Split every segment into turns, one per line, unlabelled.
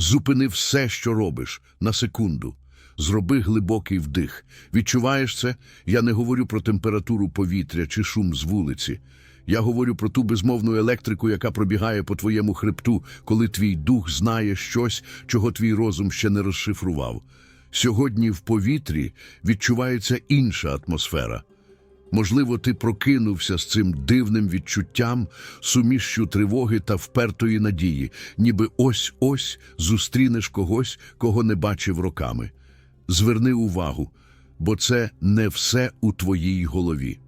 Зупини все, що робиш, на секунду. Зроби глибокий вдих. Відчуваєш це? Я не говорю про температуру повітря чи шум з вулиці. Я говорю про ту безмовну електрику, яка пробігає по твоєму хребту, коли твій дух знає щось, чого твій розум ще не розшифрував. Сьогодні в повітрі відчувається інша атмосфера. Можливо, ти прокинувся з цим дивним відчуттям, сумішчю тривоги та впертої надії, ніби ось-ось зустрінеш когось, кого не бачив роками. Зверни увагу, бо це не все у твоїй голові.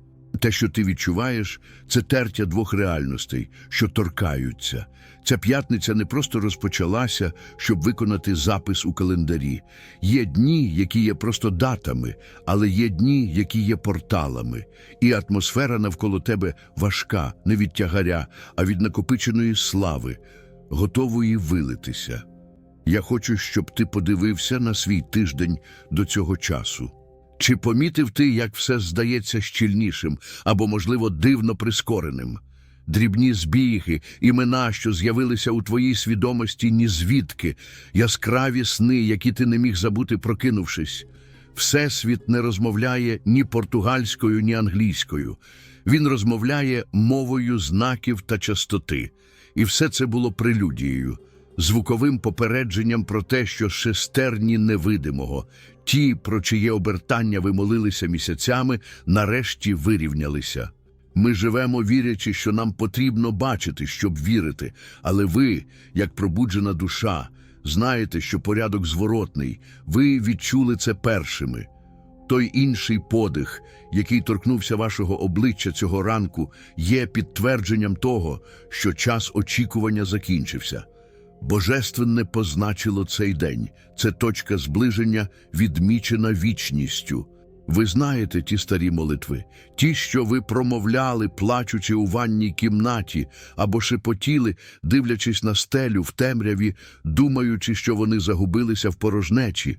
Те, що ти відчуваєш, це тертя двох реальностей, що торкаються. Ця п'ятниця не просто розпочалася, щоб виконати запис у календарі. Є дні, які є просто датами, але є дні, які є порталами. І атмосфера навколо тебе важка, не від тягаря, а від накопиченої слави, готової вилитися. Я хочу, щоб ти подивився на свій тиждень до цього часу. Чи помітив ти, як все здається щільнішим або, можливо, дивно прискореним? Дрібні збіги, імена, що з'явилися у твоїй свідомості ні звідки, яскраві сни, які ти не міг забути, прокинувшись. Всесвіт не розмовляє ні португальською, ні англійською. Він розмовляє мовою знаків та частоти. І все це було прелюдією, звуковим попередженням про те, що шестерні невидимого, ті, про чиє обертання ви молилися місяцями, нарешті вирівнялися. Ми живемо, вірячи, що нам потрібно бачити, щоб вірити, але ви, як пробуджена душа, знаєте, що порядок зворотний, ви відчули це першими. Той інший подих, який торкнувся вашого обличчя цього ранку, є підтвердженням того, що час очікування закінчився. Божественне позначило цей день. Це точка зближення, відмічена вічністю. Ви знаєте ті старі молитви, ті, що ви промовляли, плачучи у ванній кімнаті, або шепотіли, дивлячись на стелю в темряві, думаючи, що вони загубилися в порожнечі.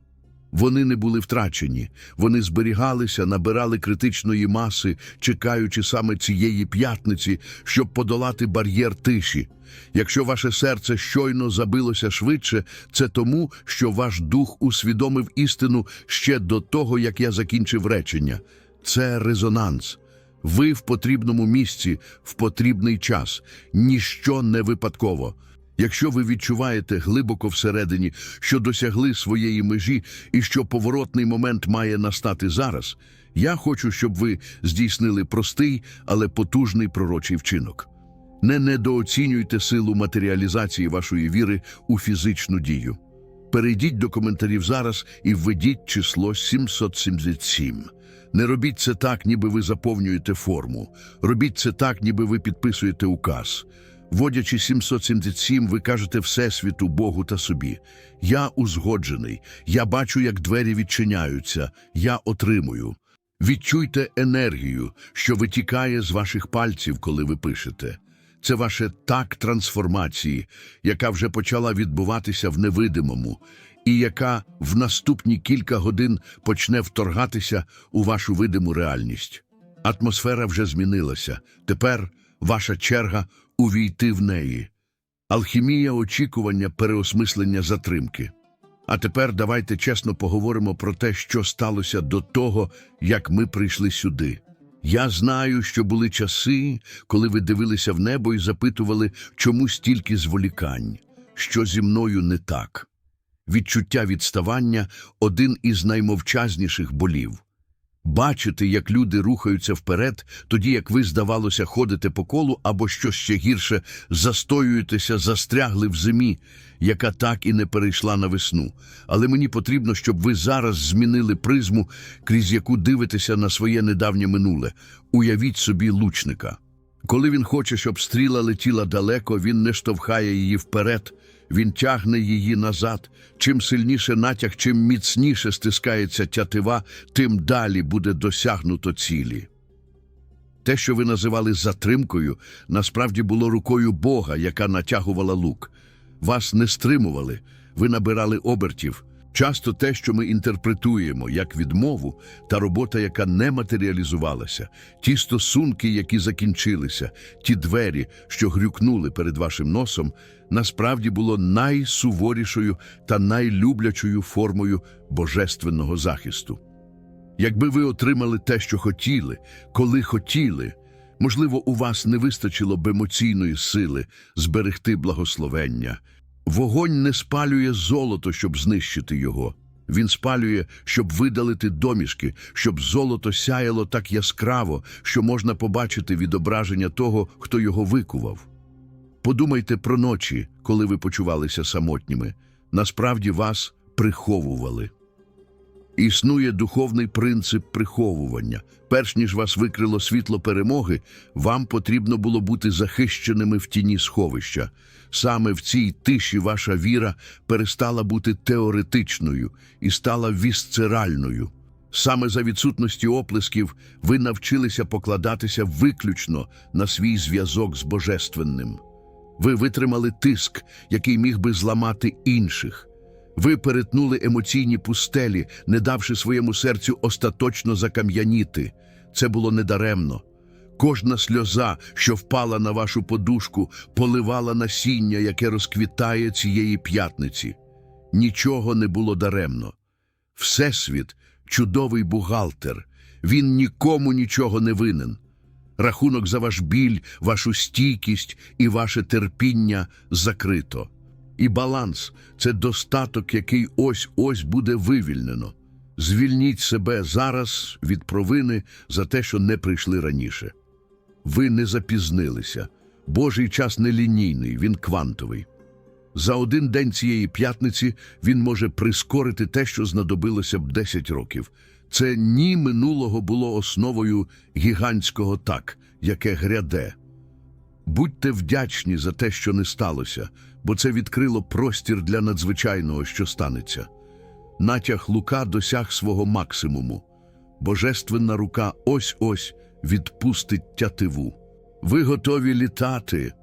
Вони не були втрачені, вони зберігалися, набирали критичної маси, чекаючи саме цієї п'ятниці, щоб подолати бар'єр тиші. Якщо ваше серце щойно забилося швидше, це тому, що ваш дух усвідомив істину ще до того, як я закінчив речення. Це резонанс. Ви в потрібному місці, в потрібний час, ніщо не випадково. Якщо ви відчуваєте глибоко всередині, що досягли своєї межі і що поворотний момент має настати зараз, я хочу, щоб ви здійснили простий, але потужний пророчий вчинок. Не недооцінюйте силу матеріалізації вашої віри у фізичну дію. Перейдіть до коментарів зараз і введіть число 777. Не робіть це так, ніби ви заповнюєте форму. Робіть це так, ніби ви підписуєте указ. Вводячи 777, ви кажете Всесвіту, Богу та собі. Я узгоджений, я бачу, як двері відчиняються, я отримую. Відчуйте енергію, що витікає з ваших пальців, коли ви пишете. Це ваше так трансформації, яка вже почала відбуватися в невидимому, і яка в наступні кілька годин почне вторгатися у вашу видиму реальність. Атмосфера вже змінилася. Тепер ваша черга увійти в неї. Алхімія очікування переосмислення затримки. А тепер давайте чесно поговоримо про те, що сталося до того, як ми прийшли сюди. Я знаю, що були часи, коли ви дивилися в небо і запитували, чому стільки зволікань, що зі мною не так. Відчуття відставання один із наймовчазніших болів. Бачити, як люди рухаються вперед, тоді як ви, здавалося, ходите по колу або що ще гірше, застоюєтеся, застрягли в зимі, яка так і не перейшла на весну. Але мені потрібно, щоб ви зараз змінили призму, крізь яку дивитеся на своє недавнє минуле. Уявіть собі лучника. Коли він хоче, щоб стріла летіла далеко, він не штовхає її вперед, він тягне її назад. Чим сильніше натяг, чим міцніше стискається тятива, тим далі буде досягнуто цілі. Те, що ви називали затримкою, насправді було рукою Бога, яка натягувала лук. Вас не стримували, ви набирали обертів. Часто те, що ми інтерпретуємо як відмову, та робота, яка не матеріалізувалася, ті стосунки, які закінчилися, ті двері, що грюкнули перед вашим носом, насправді було найсуворішою та найлюблячою формою божественного захисту. Якби ви отримали те, що хотіли, коли хотіли, можливо, у вас не вистачило б емоційної сили зберегти благословення. Вогонь не спалює золото, щоб знищити його. Він спалює, щоб видалити домішки, щоб золото сяяло так яскраво, що можна побачити відображення того, хто його викував. Подумайте про ночі, коли ви почувалися самотніми. Насправді вас приховували. Існує духовний принцип приховування. Перш ніж вас викрило світло перемоги, вам потрібно було бути захищеними в тіні сховища. Саме в цій тиші ваша віра перестала бути теоретичною і стала вісцеральною. Саме за відсутності оплесків ви навчилися покладатися виключно на свій зв'язок з Божественним. Ви витримали тиск, який міг би зламати інших. Ви перетнули емоційні пустелі, не давши своєму серцю остаточно закам'яніти. Це було недаремно. Кожна сльоза, що впала на вашу подушку, поливала насіння, яке розквітає цієї п'ятниці. Нічого не було даремно. Всесвіт чудовий бухгалтер. Він нікому нічого не винен. Рахунок за ваш біль, вашу стійкість і ваше терпіння закрито. І баланс це достаток, який ось ось буде вивільнено. Звільніть себе зараз від провини за те, що не прийшли раніше. Ви не запізнилися. Божий час не лінійний, він квантовий. За один день цієї п'ятниці він може прискорити те, що знадобилося б 10 років. Це ні минулого було основою гігантського так, яке гряде. Будьте вдячні за те, що не сталося, бо це відкрило простір для надзвичайного, що станеться. Натяг Лука досяг свого максимуму. Божественна рука ось-ось відпустить тятиву. Ви готові літати.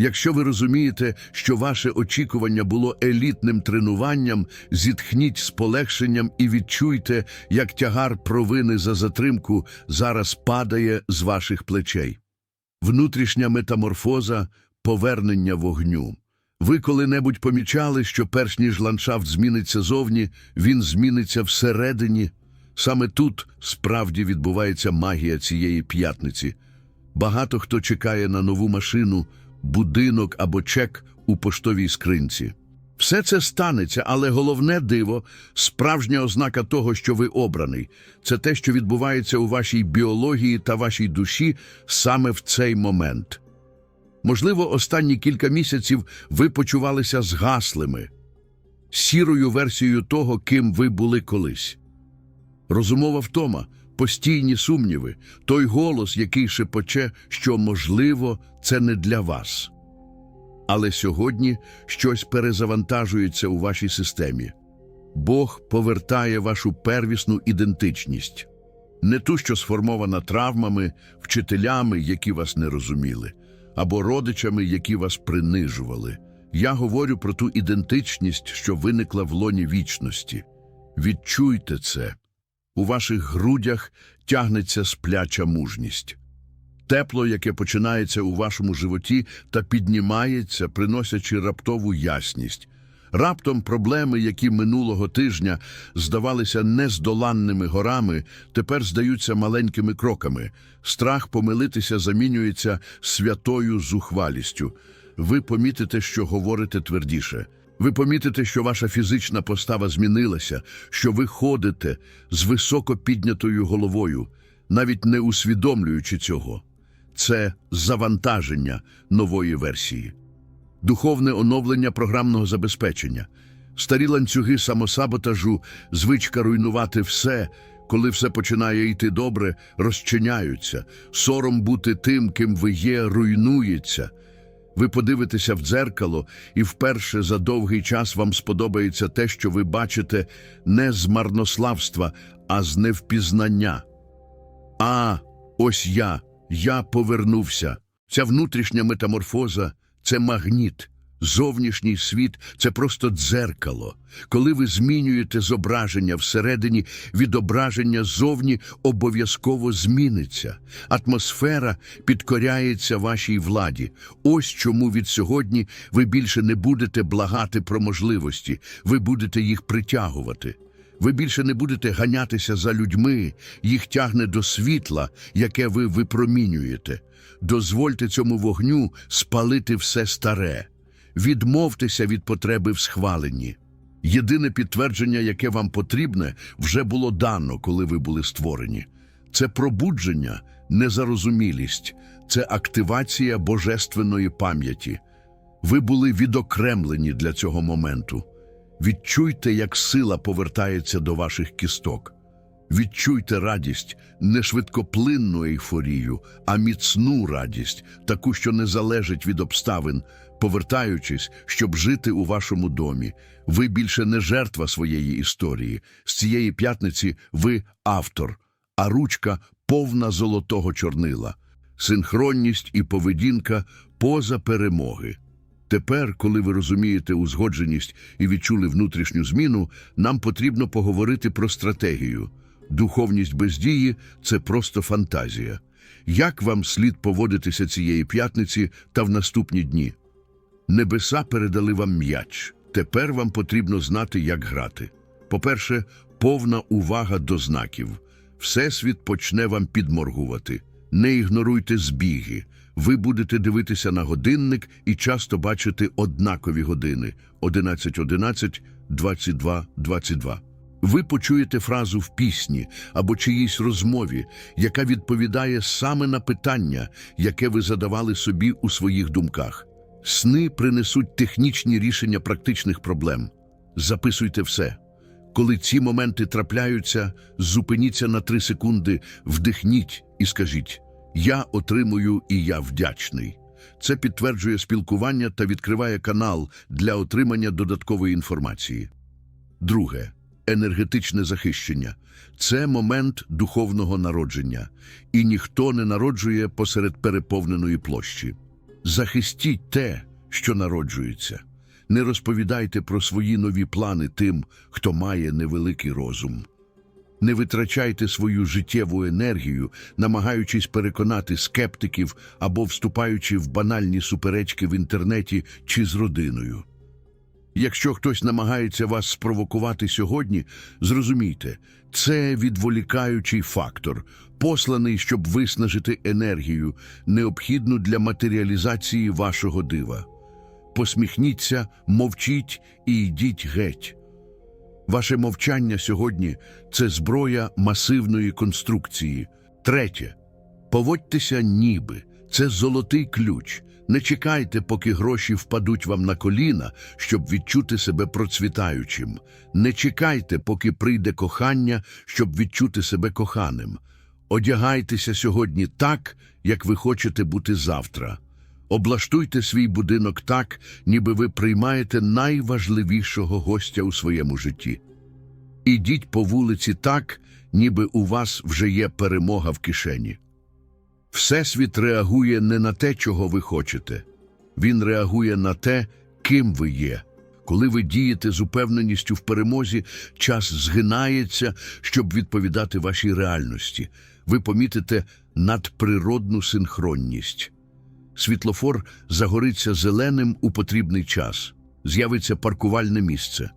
Якщо ви розумієте, що ваше очікування було елітним тренуванням, зітхніть з полегшенням і відчуйте, як тягар провини за затримку зараз падає з ваших плечей. Внутрішня метаморфоза повернення вогню. Ви коли-небудь помічали, що перш ніж ландшафт зміниться зовні, він зміниться всередині. Саме тут справді відбувається магія цієї п'ятниці. Багато хто чекає на нову машину, будинок або чек у поштовій скринці. Все це станеться, але головне диво, справжня ознака того, що ви обраний, це те, що відбувається у вашій біології та вашій душі саме в цей момент. Можливо, останні кілька місяців ви почувалися згаслими, сірою версією того, ким ви були колись. Розумова втома, постійні сумніви, той голос, який шепоче, що, можливо, це не для вас. Але сьогодні щось перезавантажується у вашій системі. Бог повертає вашу первісну ідентичність, не ту, що сформована травмами, вчителями, які вас не розуміли, або родичами, які вас принижували. Я говорю про ту ідентичність, що виникла в лоні вічності. Відчуйте це. У ваших грудях тягнеться спляча мужність. Тепло, яке починається у вашому животі та піднімається, приносячи раптову ясність. Раптом проблеми, які минулого тижня здавалися нездоланними горами, тепер здаються маленькими кроками. Страх помилитися замінюється святою зухвалістю. Ви помітите, що говорите твердіше. Ви помітите, що ваша фізична постава змінилася, що ви ходите з високо піднятою головою, навіть не усвідомлюючи цього. Це завантаження нової версії, духовне оновлення програмного забезпечення, старі ланцюги самосаботажу, звичка руйнувати все, коли все починає йти добре, розчиняються, сором бути тим, ким ви є, руйнується. Ви подивитеся в дзеркало, і вперше за довгий час вам сподобається те, що ви бачите не з марнославства, а з невпізнання. А, ось я, я повернувся. Ця внутрішня метаморфоза це магніт. Зовнішній світ це просто дзеркало. Коли ви змінюєте зображення всередині, відображення зовні обов'язково зміниться. Атмосфера підкоряється вашій владі. Ось чому від сьогодні ви більше не будете благати про можливості, ви будете їх притягувати. Ви більше не будете ганятися за людьми, їх тягне до світла, яке ви випромінюєте. Дозвольте цьому вогню спалити все старе. Відмовтеся від потреби в схваленні. Єдине підтвердження, яке вам потрібне, вже було дано, коли ви були створені. Це пробудження, незарозумілість, це активація божественної пам'яті. Ви були відокремлені для цього моменту. Відчуйте, як сила повертається до ваших кісток. Відчуйте радість, не швидкоплинну ейфорію, а міцну радість, таку, що не залежить від обставин, повертаючись, щоб жити у вашому домі. Ви більше не жертва своєї історії. З цієї п'ятниці ви автор, а ручка повна золотого чорнила, синхронність і поведінка поза перемоги. Тепер, коли ви розумієте узгодженість і відчули внутрішню зміну, нам потрібно поговорити про стратегію. Духовність без дії – це просто фантазія. Як вам слід поводитися цієї п'ятниці та в наступні дні? Небеса передали вам м'яч. Тепер вам потрібно знати, як грати. По-перше, повна увага до знаків. Всесвіт почне вам підморгувати. Не ігноруйте збіги. Ви будете дивитися на годинник і часто бачити однакові години 11.11, 22.22. Ви почуєте фразу в пісні або чиїсь розмові, яка відповідає саме на питання, яке ви задавали собі у своїх думках. Сни принесуть технічні рішення практичних проблем. Записуйте все. Коли ці моменти трапляються, зупиніться на три секунди, вдихніть і скажіть «Я отримую і я вдячний». Це підтверджує спілкування та відкриває канал для отримання додаткової інформації. Друге енергетичне захищення це момент духовного народження, і ніхто не народжує посеред переповненої площі. Захистіть те, що народжується. Не розповідайте про свої нові плани тим, хто має невеликий розум. Не витрачайте свою життєву енергію, намагаючись переконати скептиків або вступаючи в банальні суперечки в інтернеті чи з родиною. Якщо хтось намагається вас спровокувати сьогодні, зрозумійте, це відволікаючий фактор, посланий, щоб виснажити енергію, необхідну для матеріалізації вашого дива. Посміхніться, мовчіть і йдіть геть. Ваше мовчання сьогодні це зброя масивної конструкції. Третє. Поводьтеся ніби. Це золотий ключ. Не чекайте, поки гроші впадуть вам на коліна, щоб відчути себе процвітаючим. Не чекайте, поки прийде кохання, щоб відчути себе коханим. Одягайтеся сьогодні так, як ви хочете бути завтра. Облаштуйте свій будинок так, ніби ви приймаєте найважливішого гостя у своєму житті. Ідіть по вулиці так, ніби у вас вже є перемога в кишені. Всесвіт реагує не на те, чого ви хочете. Він реагує на те, ким ви є. Коли ви дієте з упевненістю в перемозі, час згинається, щоб відповідати вашій реальності. Ви помітите надприродну синхронність. Світлофор загориться зеленим у потрібний час. З'явиться паркувальне місце.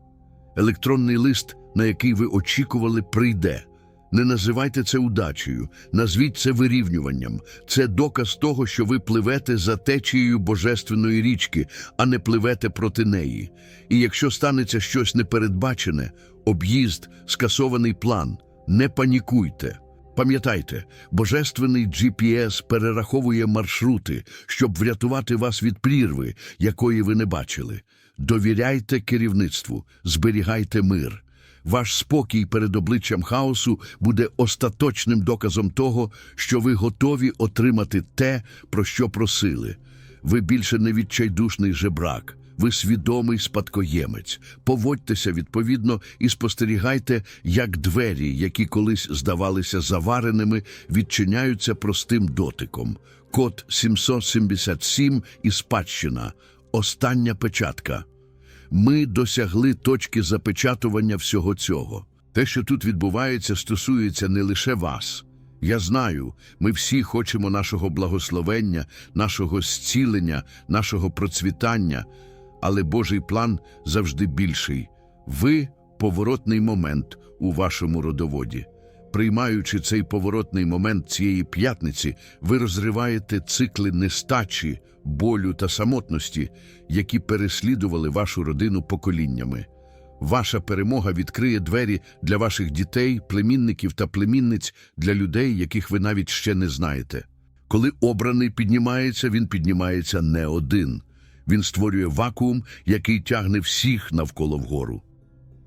Електронний лист, на який ви очікували, прийде. Не називайте це удачею, назвіть це вирівнюванням. Це доказ того, що ви пливете за течією божественної річки, а не пливете проти неї. І якщо станеться щось непередбачене, об'їзд, скасований план, не панікуйте. Пам'ятайте, божественний GPS перераховує маршрути, щоб врятувати вас від прірви, якої ви не бачили. Довіряйте керівництву, зберігайте мир. Ваш спокій перед обличчям хаосу буде остаточним доказом того, що ви готові отримати те, про що просили. Ви більше не відчайдушний жебрак. Ви свідомий спадкоємець. Поводьтеся відповідно і спостерігайте, як двері, які колись здавалися завареними, відчиняються простим дотиком. Код 777 і спадщина. остання печатка. Ми досягли точки запечатування всього цього. Те, що тут відбувається, стосується не лише вас. Я знаю, ми всі хочемо нашого благословення, нашого зцілення, нашого процвітання, але Божий план завжди більший. Ви поворотний момент у вашому родоводі. Приймаючи цей поворотний момент цієї п'ятниці, ви розриваєте цикли нестачі, болю та самотності, які переслідували вашу родину поколіннями. Ваша перемога відкриє двері для ваших дітей, племінників та племінниць, для людей, яких ви навіть ще не знаєте. Коли обраний піднімається, він піднімається не один. Він створює вакуум, який тягне всіх навколо вгору.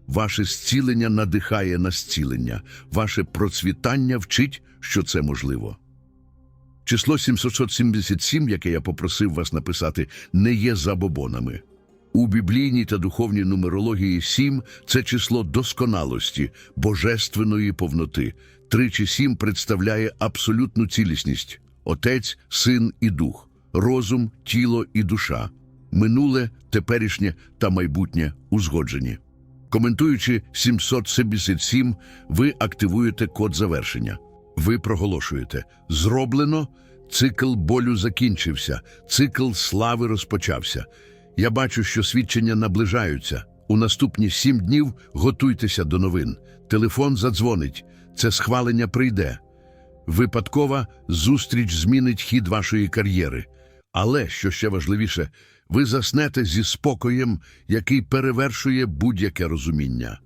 Ваше зцілення надихає на зцілення, ваше процвітання вчить, що це можливо. Число 777, яке я попросив вас написати, не є забобонами. У біблійній та духовній нумерології 7 – це число досконалості, божественної повноти. Тричі 7 представляє абсолютну цілісність – Отець, Син і Дух, розум, тіло і душа, минуле, теперішнє та майбутнє узгоджені. Коментуючи 777, ви активуєте код завершення. Ви проголошуєте «Зроблено, цикл болю закінчився, цикл слави розпочався». Я бачу, що свідчення наближаються. У наступні сім днів готуйтеся до новин. Телефон задзвонить. Це схвалення прийде. Випадкова зустріч змінить хід вашої кар'єри. Але, що ще важливіше, ви заснете зі спокоєм, який перевершує будь-яке розуміння.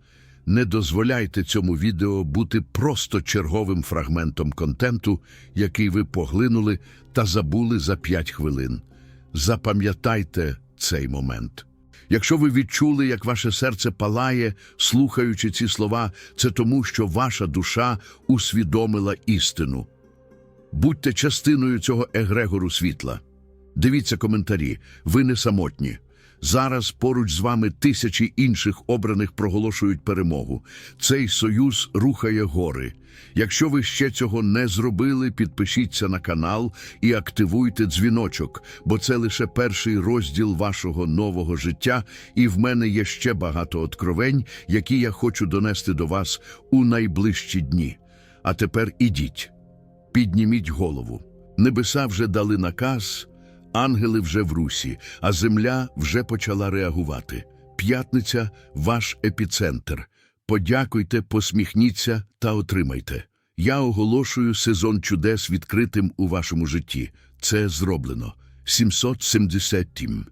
Не дозволяйте цьому відео бути просто черговим фрагментом контенту, який ви поглинули та забули за 5 хвилин. Запам'ятайте цей момент. Якщо ви відчули, як ваше серце палає, слухаючи ці слова, це тому, що ваша душа усвідомила істину. Будьте частиною цього егрегору світла. Дивіться коментарі, ви не самотні. Зараз поруч з вами тисячі інших обраних проголошують перемогу. Цей союз рухає гори. Якщо ви ще цього не зробили, підпишіться на канал і активуйте дзвіночок, бо це лише перший розділ вашого нового життя, і в мене є ще багато откровень, які я хочу донести до вас у найближчі дні. А тепер ідіть, підніміть голову. Небеса вже дали наказ. Ангели вже в русі, а земля вже почала реагувати. П'ятниця ваш епіцентр. Подякуйте, посміхніться та отримайте. Я оголошую сезон чудес відкритим у вашому житті. Це зроблено. 777.